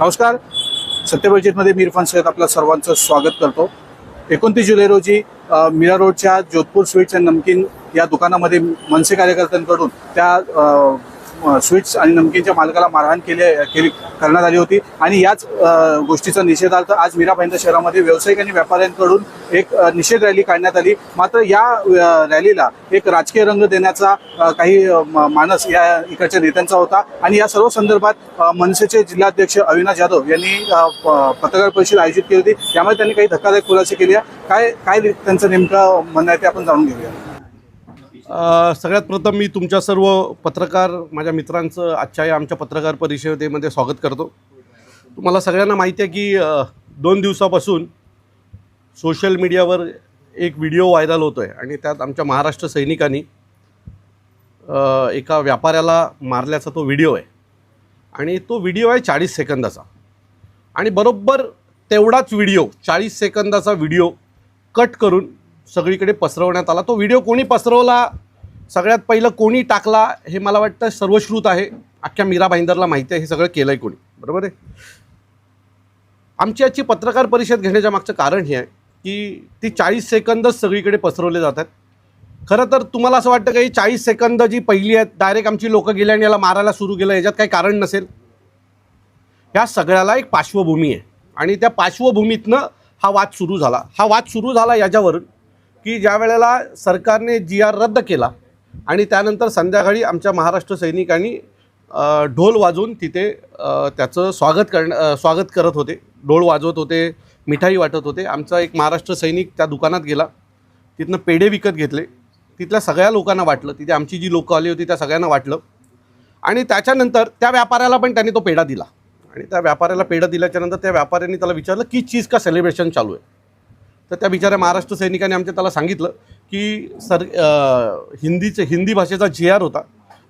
नमस्कार. सत्यपरिचितमध्ये मी इरफान सय्यद आपल्या सर्वांचं स्वागत करतो. एकोणतीस जुलै रोजी मीरा रोडच्या जोधपूर स्वीट्स अँड नमकीन या दुकानामध्ये मनसे कार्यकर्त्यांकडून त्या स्वीट्स आणि नमकीनच्या मालकाला मारहाण केली केली करण्यात आली होती. आणि याच गोष्टीचा निषेधार्थ आज मीरा भाईंदर शहरामध्ये व्यावसायिक आणि व्यापाऱ्यांकडून एक निषेध रॅली काढण्यात आली. मात्र या रॅलीला एक राजकीय रंग देण्याचा काही मानस या इकडच्या नेत्यांचा होता. आणि या सर्व संदर्भात मनसेचे जिल्हाध्यक्ष अविनाश जाधव यांनी प- पत्रकार परिषद आयोजित केली होती. त्यामुळे त्यांनी काही धक्कादायक खुलासे केले. आहे. काय काय त्यांचं नेमकं म्हणणं आहे ते आपण जाणून घेऊया. सगळ्यात प्रथम मी तुमच्या सर्व पत्रकार माझ्या मित्रांचं आजच्या या आमच्या पत्रकार परिषदेमध्ये स्वागत करतो. तुम्हाला सगळ्यांना माहिती आहे की दोन दिवसापासून सोशल मीडियावर एक व्हिडिओ व्हायरल होतो आहे आणि त्यात आमच्या महाराष्ट्र सैनिकांनी एका व्यापाऱ्याला मारल्याचा तो व्हिडिओ आहे. आणि तो व्हिडिओ आहे चाळीस सेकंदाचा. आणि बरोबर तेवढाच व्हिडिओ चाळीस सेकंदाचा व्हिडिओ कट करून सगळीकडे पसरवण्यात आला. तो व्हिडिओ कोणी पसरवला? सगळ्यात पहिलं कोणी टाकला? हे मला वाटतं सर्वश्रुत आहे. अख्ख्या मीरा भाईंदरला माहिती आहे. हे सगळं केलं आहे कोणी. बरोबर आहे? आमची आजची पत्रकार परिषद घेण्याच्या मागचं कारण हे आहे की ती चाळीस सेकंदच सगळीकडे पसरवले जातात. खरं तर तुम्हाला असं वाटतं काही चाळीस सेकंद जी पहिली आहेत डायरेक्ट आमची लोकं गेली आणि याला मारायला सुरू केलं याच्यात काही कारण नसेल? ह्या सगळ्याला एक पार्श्वभूमी आहे. आणि त्या पार्श्वभूमीतनं हा वाद सुरू झाला. हा वाद सुरू झाला याच्यावरून की ज्या वेळेला सरकारने जी आर रद्द केला आणि त्यानंतर संध्याकाळी आमच्या महाराष्ट्र सैनिकांनी ढोल वाजवून तिथे त्याचं स्वागत करण स्वागत करत होते. ढोल वाजवत होते मिठाई वाटत होते. आमचा एक महाराष्ट्र सैनिक त्या दुकानात गेला. तिथनं पेढे विकत घेतले. तिथल्या सगळ्या लोकांना वाटलं. तिथे आमची जी लोकं आली होती त्या सगळ्यांना वाटलं. आणि त्याच्यानंतर त्या व्यापाऱ्याला पण त्यांनी तो पेढा दिला. आणि त्या व्यापाऱ्याला पेढा दिल्याच्यानंतर त्या व्यापाऱ्यांनी त्याला विचारलं की चीज का सेलिब्रेशन चालू आहे? तर त्या बिचाऱ्या महाराष्ट्र सैनिकाने आमच्या त्याला सांगितलं की सर हिंदीचे हिंदी भाषेचा जी आर होता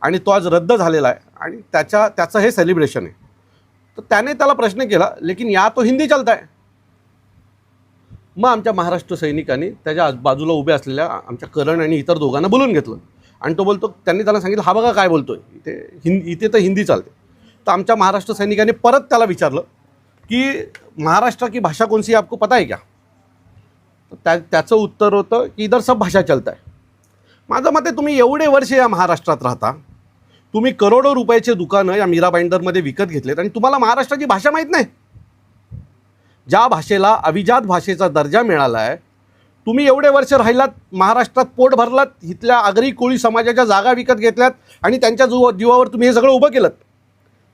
आणि तो आज रद्द झालेला आहे आणि त्याच्या त्याचं हे सेलिब्रेशन आहे. तर त्याने त्याला प्रश्न केला लेकिन या तो हिंदी चालताय. आहे मग आमच्या महाराष्ट्र सैनिकांनी त्याच्या बाजूला उभ्या असलेल्या आमच्या करण आणि इतर दोघांना बोलून घेतलं. आणि तो बोलतो त्यांनी त्याला सांगितलं हा बघा काय बोलतोय. इथे हिंदी इथे तर हिंदी चालते. तर आमच्या महाराष्ट्र सैनिकांनी परत त्याला विचारलं की महाराष्ट्र की भाषा कोणसी आपको पता आहे क्या? त्या त्याचं उत्तर होतं की इधर सब भाषा चलत आहे माझं मते तुम्ही एवढे वर्ष या महाराष्ट्रात राहता तुम्ही करोडो रुपयाचे दुकानं या मीरा बाइंडरमध्ये विकत घेतलेत आणि तुम्हाला महाराष्ट्राची भाषा माहीत नाही. ज्या भाषेला अभिजात भाषेचा दर्जा मिळाला आहे तुम्ही एवढे वर्ष राहिलात महाराष्ट्रात पोट भरलात इथल्या आगरी कोळी समाजाच्या जागा विकत घेतल्यात आणि त्यांच्या जीवा जीवावर तुम्ही हे सगळं उभं केलं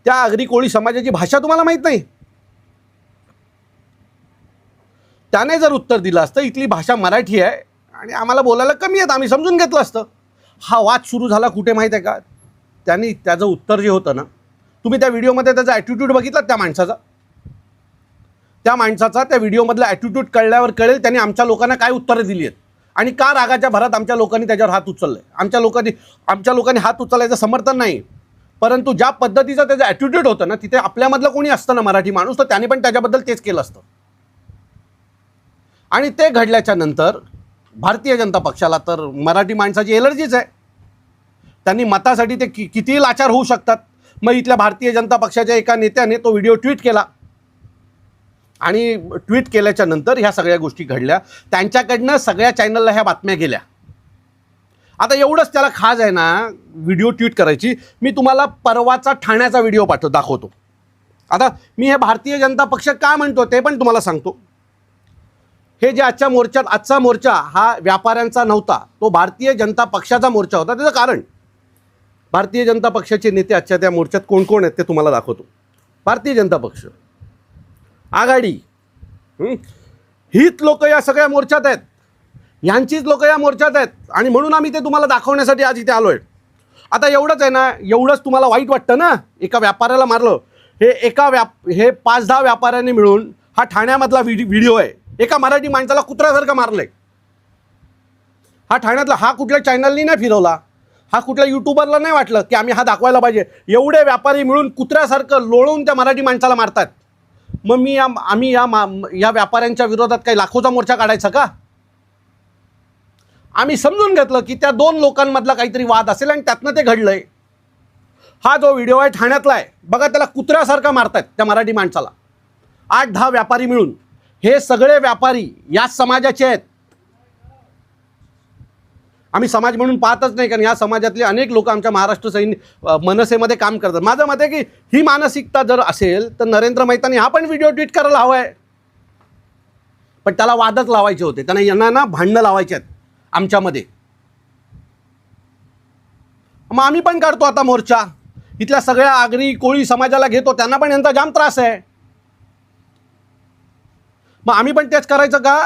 त्या आगरी कोळी समाजाची भाषा तुम्हाला माहीत नाही. त्याने जर उत्तर दिलं असतं इथली भाषा मराठी आहे आणि आम्हाला बोलायला कमी आहेत आम्ही समजून घेतलं असतं. हा वाद सुरू झाला कुठे माहीत आहे का? त्यांनी त्याचं उत्तर जे होतं ना तुम्ही त्या व्हिडिओमध्ये त्याचा ॲटिट्यूड बघितला त्या माणसाचा? त्या माणसाचा त्या व्हिडिओमधला ॲटिट्यूड कळल्यावर कळेल त्यांनी आमच्या लोकांना काय उत्तरं दिली आहेत. आणि का रागाच्या भरात आमच्या लोकांनी त्याच्यावर हात उचलले आमच्या लोकांनी आमच्या लोकांनी हात उचलायचं समर्थन नाही. परंतु ज्या पद्धतीचं त्याचं ॲटिट्यूड होतं ना तिथे आपल्यामधलं कोणी असतं ना मराठी माणूस तर त्याने पण त्याच्याबद्दल तेच केलं असतं. आणि ते घडल्याच्या नंतर भारतीय जनता पक्षाला तर मराठी माणसाची एलर्जीच आहे. त्यांनी मतासाठी ते कि कितीही लाचार होऊ शकतात. मग इथल्या भारतीय जनता पक्षाच्या एका नेत्याने तो व्हिडिओ ट्विट केला. आणि ट्विट केल्याच्यानंतर ह्या सगळ्या गोष्टी घडल्या. त्यांच्याकडनं सगळ्या चॅनलला ह्या बातम्या गेल्या. आता एवढंच त्याला खाज आहे ना व्हिडिओ ट्विट करायची. मी तुम्हाला परवाचा ठाण्याचा व्हिडिओ पाठव दाखवतो. आता मी हे भारतीय जनता पक्ष का म्हणतो ते पण तुम्हाला सांगतो. हे जे आजच्या मोर्चात आजचा मोर्चा हा व्यापाऱ्यांचा नव्हता तो भारतीय जनता पक्षाचा मोर्चा होता. त्याचं कारण भारतीय जनता पक्षाचे नेते आजच्या त्या मोर्चात कोण कोण आहेत ते तुम्हाला दाखवतो. भारतीय जनता पक्ष आघाडी हीच लोक या सगळ्या मोर्चात आहेत. यांचीच लोक या मोर्चात आहेत. आणि म्हणून आम्ही ते तुम्हाला दाखवण्यासाठी आज इथे आलो आहे आता एवढंच आहे ना एवढंच तुम्हाला वाईट वाटतं ना एका व्यापाऱ्याला मारलं. हे एका व्याप हे पाच दहा व्यापाऱ्यांनी मिळून हा ठाण्यामधला व्हिडि व्हिडिओ आहे. एका मराठी माणसाला कुत्र्यासारखं मारलंय. हा ठाण्यातला हा कुठल्या चॅनलनी नाही फिरवला. हा कुठल्या युट्यूबरला नाही वाटलं की आम्ही हा दाखवायला पाहिजे. एवढे व्यापारी मिळून कुत्र्यासारखं लोळून त्या मराठी माणसाला मारतात. मग मी या आम्ही या मा या व्यापाऱ्यांच्या विरोधात काही लाखोचा मोर्चा काढायचा का? आम्ही समजून घेतलं की त्या दोन लोकांमधला काहीतरी वाद असेल आणि त्यातनं ते घडलंय. हा जो व्हिडिओ आहे ठाण्यातला आहे बघा त्याला कुत्र्यासारखा मारतायत त्या मराठी माणसाला. आठ दहा व्यापारी मिळून. हे सगळे व्यापारी याच समाजाचे आहेत. आम्ही समाज म्हणून पाहतच नाही कारण या समाजातले अनेक लोक आमच्या महाराष्ट्र सैन्य मनसेमध्ये काम करतात. माझं मत आहे की ही मानसिकता जर असेल तर नरेंद्र मैतानी हा पण व्हिडिओ ट्विट करायला हवा आहे. पण त्याला वादच लावायचे होते. त्यांना यांना ना भांडणं लावायचे आहेत आमच्यामध्ये. मग आम्ही पण काढतो आता मोर्चा. इथल्या सगळ्या आगरी कोळी समाजाला घेतो त्यांना पण यांचा जाम त्रास आहे. मग आम्ही पण तेच करायचं का?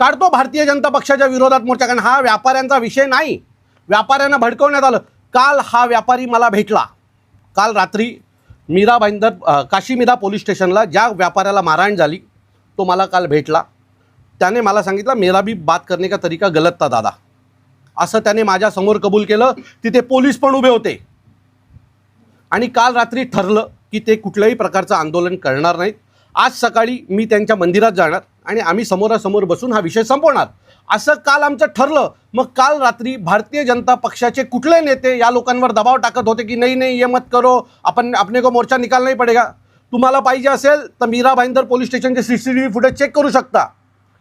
काढतो भारतीय जनता पक्षाच्या विरोधात मोर्चा कारण हा व्यापाऱ्यांचा विषय नाही. व्यापाऱ्यांना भडकवण्यात आलं. काल हा व्यापारी मला भेटला. काल रात्री मीरा भाईंदर काशीमीरा काशी मीरा पोलीस स्टेशनला ज्या व्यापाऱ्याला मारहाण झाली तो मला काल भेटला. त्याने मला सांगितलं मेरा भी बात करणे का तरीका गलत था दादा. असं त्याने माझ्यासमोर कबूल केलं. तिथे पोलीस पण उभे होते. आणि काल रात्री ठरलं की ते कुठल्याही प्रकारचं आंदोलन करणार नाहीत. आज सकाळी मी त्यांच्या मंदिरात जाणार आणि आम्ही समोरासमोर बसून हा विषय संपवणार. असं काल आमचं ठरलं. मग काल रात्री भारतीय जनता पक्षाचे कुठले नेते या लोकांवर दबाव टाकत होते की नाही नाही ये मत करो आपण अपने को मोर्चा निकाल नाही पडेगा. तुम्हाला पाहिजे असेल तर मीरा भाईंदर पोलीस स्टेशनचे C C T V footage check करू शकता.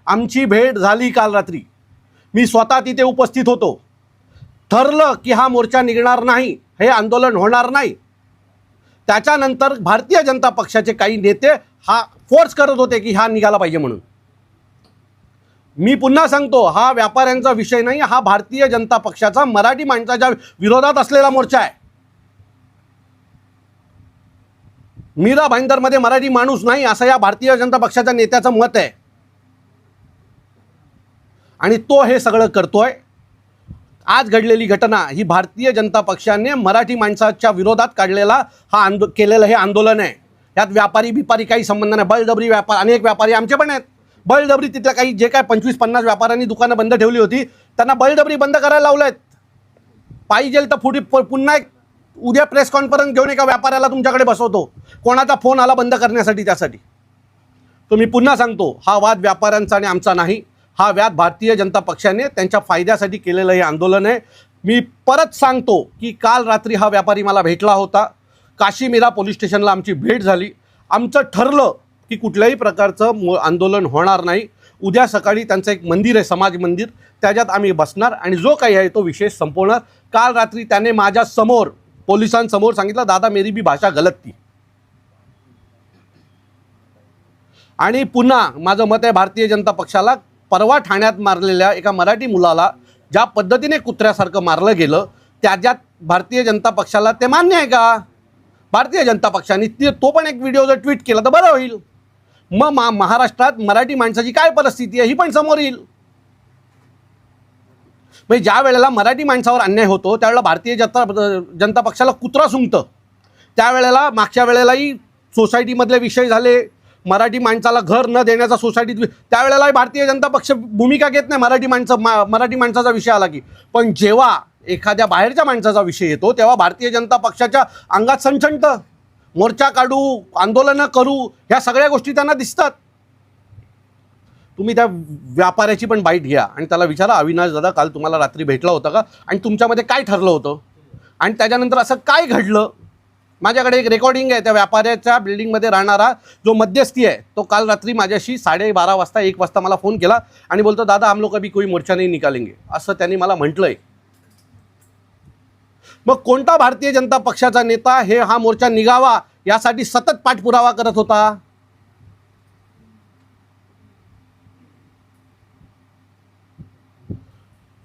आमची भेट झाली काल रात्री. मी स्वतः तिथे उपस्थित होतो. ठरलं की हा मोर्चा निघणार नाही हे आंदोलन होणार नाही. त्याच्यानंतर भारतीय जनता पक्षाचे काही नेते हा फोर्स करत होते की हा निघाला पाहिजे म्हणून. मी पुन्हा सांगतो हा व्यापाऱ्यांचा विषय नाही हा भारतीय जनता पक्षाचा मराठी माणसाच्या विरोधात असलेला मोर्चा आहे. मीरा भाईंदरमध्ये मराठी माणूस नाही असं या भारतीय जनता पक्षाच्या नेत्याचं मत आहे. आणि तो हे सगळं करतोय. आज घडलेली घटना ही भारतीय जनता पक्षाने मराठी माणसाच्या विरोधात काढलेला हा आंदो केलेलं हे आंदोलन आहे. यात व्यापारी बिपारी काही संबंध नाही. बळजबरी व्यापार अनेक व्यापारी आमचे पण आहेत. बळजबरी तिथल्या काही जे काय पंचवीस पन्नास व्यापाऱ्यांनी दुकानं बंद ठेवली होती त्यांना बळजबरी बंद करायला लावलं आहेत पाहिजे तर पुढे पुन्हा एक उद्या प्रेस कॉन्फरन्स घेऊन एका व्यापाऱ्याला तुमच्याकडे बसवतो. कोणाचा फोन आला बंद करण्यासाठी त्यासाठी. तो मी पुन्हा सांगतो हा वाद व्यापाऱ्यांचा आणि आमचा नाही. हा वाद भारतीय जनता पक्षाने त्यांच्या फायद्यासाठी केलेलं हे आंदोलन आहे. मी परत सांगतो की काल रात्री हा व्यापारी मला भेटला होता. काशीमिरा पोलीस स्टेशनला आमची भेट झाली. आमचं ठरलं की कुठल्याही प्रकारचं मो आंदोलन होणार नाही. उद्या सकाळी त्यांचं एक मंदिर आहे समाज मंदिर. त्याच्यात आम्ही बसणार आणि जो काही आहे तो विषय संपवणार. काल रात्री त्याने माझ्यासमोर पोलिसांसमोर सांगितलं दादा मेरी बी भाषा गलत ती आणि पुन्हा माझं मत आहे भारतीय जनता पक्षाला परवा ठाण्यात मारलेल्या एका मराठी मुलाला ज्या पद्धतीने कुत्र्यासारखं मारलं गेलं त्याच्यात भारतीय जनता पक्षाला ते मान्य आहे का? भारतीय जनता पक्षाने ते तो पण एक व्हिडिओ जर ट्विट केला तर बरं होईल. मग मा महाराष्ट्रात मराठी माणसाची काय परिस्थिती आहे ही पण समोर येईल. म्हणजे ज्या वेळेला मराठी माणसावर अन्याय होतो त्यावेळेला भारतीय जनता जनता पक्षाला कुत्रा सुंगतं. त्यावेळेला मागच्या वेळेलाही सोसायटीमधले विषय झाले मराठी माणसाला घर न देण्याचा सोसायटीत त्यावेळेला त्यावेळेलाही भारतीय जनता पक्ष भूमिका घेत नाही. मराठी माणसं मा मराठी माणसाचा विषय आला की. पण जेव्हा एखाद्या बाहेरच्या माणसाचा विषय येतो तेव्हा भारतीय जनता पक्षाच्या अंगात संचंट मोर्चा काढू आंदोलनं करू ह्या सगळ्या गोष्टी त्यांना दिसतात. तुम्ही त्या व्यापाऱ्याची पण बाईट घ्या आणि त्याला विचारा अविनाश दादा काल तुम्हाला रात्री भेटला होता का? आणि तुमच्यामध्ये काय ठरलं होतं? आणि त्याच्यानंतर असं काय घडलं? माझ्याकडे एक रेकॉर्डिंग आहे त्या व्यापाऱ्याच्या बिल्डिंगमध्ये राहणारा जो मध्यस्थी आहे तो काल रात्री माझ्याशी साडेबारा वाजता एक वाजता मला फोन केला आणि बोलतो दादा आम लोक अभी कोई मोर्चा नाही निकालेंगे. असं त्यांनी मला म्हटलंय. मग कोणता भारतीय जनता पक्षाचा नेता हे हा मोर्चा निघावा यासाठी सतत पाठपुरावा करत होता?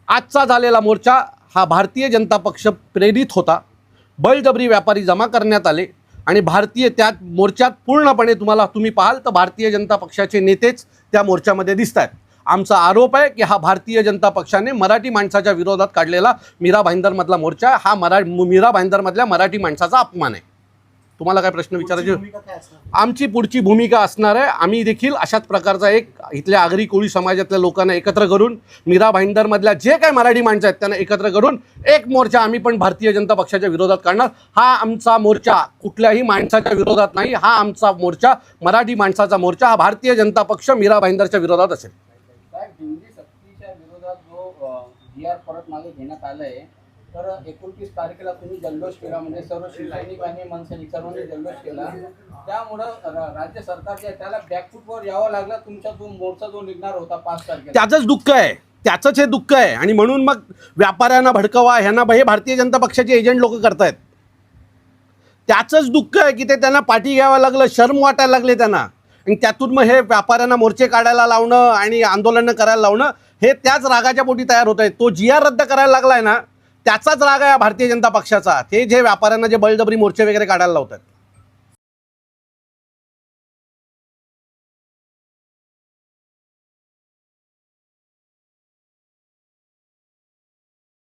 आजचा झालेला मोर्चा हा भारतीय जनता पक्ष प्रेरित होता. बळजबरी व्यापारी जमा करण्यात आले आणि भारतीय त्यात मोर्चात पूर्णपणे तुम्हाला तुम्ही पाहाल तर भारतीय जनता पक्षाचे नेतेच त्या मोर्चामध्ये दिसत आहेत आमचा आरोप आहे की हा भारतीय जनता पक्षाने मराठी माणसाच्या विरोधात काढलेला मीरा भाईंदरमधला मोर्चा हा मरा मीरा भाईंदरमधल्या मराठी माणसाचा अपमान आहे. तुम्हाला काय प्रश्न विचारायचे? आमची पुढची भूमिका असणार आहे. आम्ही देखील अशाच प्रकारचा एक इथल्या आगरी कोळी समाजातल्या लोकांना एकत्र करून मीरा भाईंदरमधल्या जे काही मराठी माणसं आहेत त्यांना एकत्र करून एक मोर्चा आम्ही पण भारतीय जनता पक्षाच्या विरोधात काढणार. हा आमचा मोर्चा कुठल्याही माणसाच्या विरोधात नाही. हा आमचा मोर्चा मराठी माणसाचा मोर्चा हा भारतीय जनता पक्ष मीरा भाईंदरच्या विरोधात असेल. परत मागे घेण्यात आलंय तर एकोणतीस तारखेला तुम्ही जल्लोष केला म्हणजे सर्व शिवसैनिक आणि मनसैनिक सर्वांनी जल्लोष केला. त्यामुळं र- राज्य सरकार जे आहे त्याला बॅकफूटवर यावं लागलं. तुमचा जो मोर्चा जो निघणार होता पाच तारखेला. त्याचंच दुःख आहे. त्याचंच हे दुःख आहे. आणि म्हणून मग व्यापाऱ्यांना भडकवा ह्यांना हे भारतीय जनता पक्षाचे एजंट लोक करतायत. त्याचंच दुःख आहे की ते त्यांना पाठी घ्यावं लागलं शर्म वाटायला लागले त्यांना. आणि त्यातून मग हे व्यापाऱ्यांना मोर्चे काढायला लावणं आणि आंदोलनं करायला लावणं हे त्याच रागाच्या पोटी तयार होत आहे. तो जी आर रद्द करायला लागलाय ना त्याचाच राग आहे भारतीय जनता पक्षाचा. ते जे व्यापाऱ्यांना जे बळजबरी मोर्चे वगैरे काढायला लावतात.